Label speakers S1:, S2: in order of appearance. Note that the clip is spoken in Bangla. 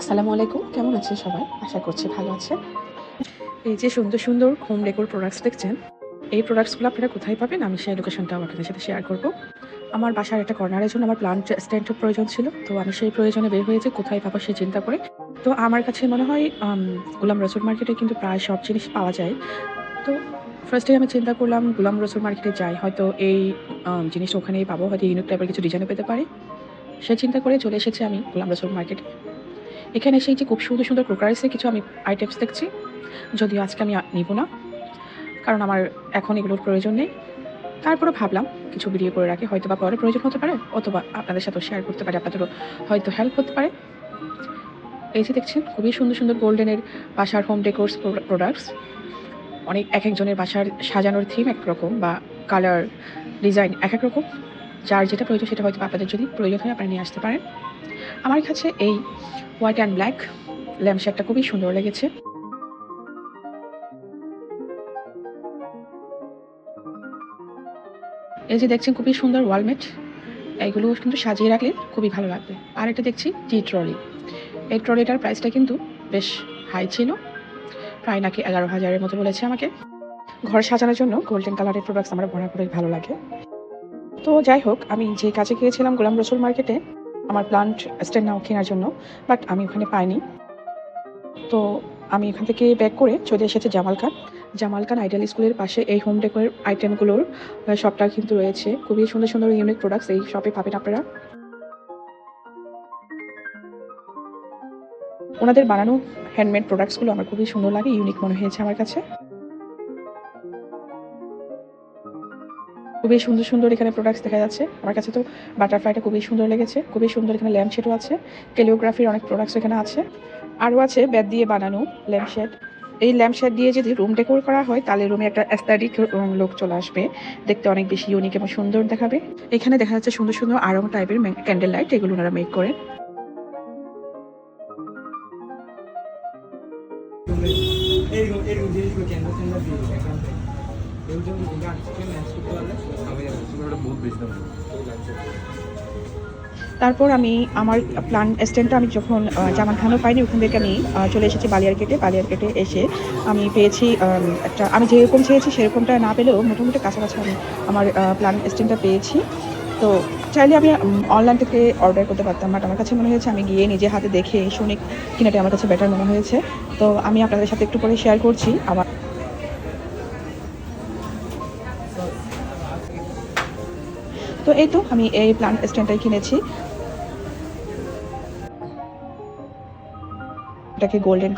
S1: আসসালামু আলাইকুম, কেমন আছেন সবাই? আশা করছি ভালো আছেন। এই যে সুন্দর সুন্দর হোম ডেকোর প্রোডাক্টস দেখছেন, এই প্রোডাক্টসগুলো আপনারা কোথায় পাবেন? আমি সেই লোকেশনটাও আপনাদের সাথে শেয়ার করব। আমার বাসার একটা কর্নারের জন্য আমার প্লান্ট স্ট্যান্ডের প্রয়োজন ছিল, তো আমি সেই প্রয়োজনে বের হয়েছে, কোথায় পাবো সেই চিন্তা করে। তো আমার কাছে মনে হয় গোলাম রসুল মার্কেটে কিন্তু প্রায় সব জিনিস পাওয়া যায়। তো ফার্স্টে আমি চিন্তা করলাম গোলাম রসুল মার্কেটে যাই, হয়তো এই জিনিসটা ওখানেই পাবো, হয়তো ইউনিক টাইপের কিছু ডিজাইনও পেতে পারি। সে চিন্তা করে চলে এসেছে আমি গোলাম রসুল মার্কেটে এখানে এসে এই যে খুব সুন্দর সুন্দর ক্রোকারিসের কিছু আমি আইটেমস দেখছি, যদিও আজকে আমি নিব না, কারণ আমার এখন এগুলোর প্রয়োজন নেই। তারপরে ভাবলাম কিছু ভিডিও করে রাখি, হয়তো বা পরে প্রয়োজন হতে পারে, অথবা আপনাদের সাথেও শেয়ার করতে পারে, আপনাদেরও হয়তো হেল্প করতে পারে। এই যে দেখছেন, খুবই সুন্দর সুন্দর গোল্ডেনের বাসার হোম ডেকোর্স প্রোডাক্টস অনেক এক একজনের বাসার সাজানোর থিম এক রকম বা কালার ডিজাইন এক এক রকম। যার যেটা প্রয়োজন সেটা হয়তো আপনাদের যদি প্রয়োজন হয় আপনারা নিয়ে আসতে পারেন। আমার কাছে এই হোয়াইট অ্যান্ড ব্ল্যাক ল্যাম্পশেডটা খুবই সুন্দর লেগেছে। এই যে দেখছেন খুবই সুন্দর ওয়ালমেট এইগুলো কিন্তু সাজিয়ে রাখলে খুবই ভালো লাগবে। আর এটা দেখছি টি ট্রলি এই ট্রলিটার প্রাইসটা কিন্তু বেশ হাই ছিল। প্রায় নাকি এগারো হাজারের মতো বলেছে আমাকে। ঘর সাজানোর জন্য গোল্ডেন কালারের প্রোডাক্টস আমার ভরা করে ভালো লাগে। তো যাই হোক, আমি যে কাজে গিয়েছিলাম গোলাম রসুল মার্কেটে আমার প্লান্ট স্ট্যান্ড নাও কেনার জন্য বাট আমি ওখানে পাইনি। তো আমি এখান থেকে ব্যাক করে চলে এসেছে জামাল খান জামাল খান আইডিয়াল স্কুলের পাশে এই হোম ডেকোরের আইটেমগুলোর শপটা কিন্তু রয়েছে। খুবই সুন্দর সুন্দর ইউনিক প্রোডাক্টস এই শপে পাবেন আপনারা। ওনাদের বানানো হ্যান্ডমেড প্রোডাক্টসগুলো আমার খুবই সুন্দর লাগে ইউনিক মনে হয়েছে আমার কাছে। খুবই সুন্দর সুন্দর এখানে প্রোডাক্টস দেখা যাচ্ছে আমার কাছে তো বাটারফ্লাইটা খুবই সুন্দর লেগেছে খুবই সুন্দর এখানে ল্যাম্পশেডও আছে ক্যালিওগ্রাফির অনেক প্রোডাক্টস এখানে আছে আরও আছে ব্যাট দিয়ে বানানো ল্যাম্পশেড এই ল্যাম্পশেড দিয়ে যদি রুম ডেকোর করা হয় তাহলে রুমে একটা অ্যাস্থেটিক লোক চলে আসবে দেখতে অনেক বেশি ইউনিক এবং সুন্দর দেখাবে এখানে দেখা যাচ্ছে সুন্দর সুন্দর আরং টাইপের ক্যান্ডেল লাইট এগুলো ওনারা মেক করেন
S2: এরকম এরকম জিনিসগুলো কেন্দ্র কেন্দ্র দিয়ে
S1: তারপর আমি আমার প্ল্যান স্ট্যান্ডটা আমি যখন জামান খানও পাইনি, ওখান থেকে আমি চলে এসেছি বালিয়ার গেটে বালিয়ারকেটে বালিয়ারকেটে এসে আমি পেয়েছি একটা, আমি যেরকম চেয়েছি সেরকমটা না পেলেও মোটামুটি কাছাকাছি আমি আমার প্ল্যান স্ট্যান্ডটা পেয়েছি। তো চাইলে আমি অনলাইন থেকে অর্ডার করতে পারতাম বাট আমার কাছে মনে হয়েছে আমি গিয়ে নিজে হাতে দেখে শুনে কিনাটা আমার কাছে বেটার মনে হয়েছে। তো আমি আপনাদের সাথে একটু পরে শেয়ার করছি আমার তো এই তো আমি এই প্ল্যান স্ট্যান্ডটাই কিনেছি। এটাকে গোল্ডেন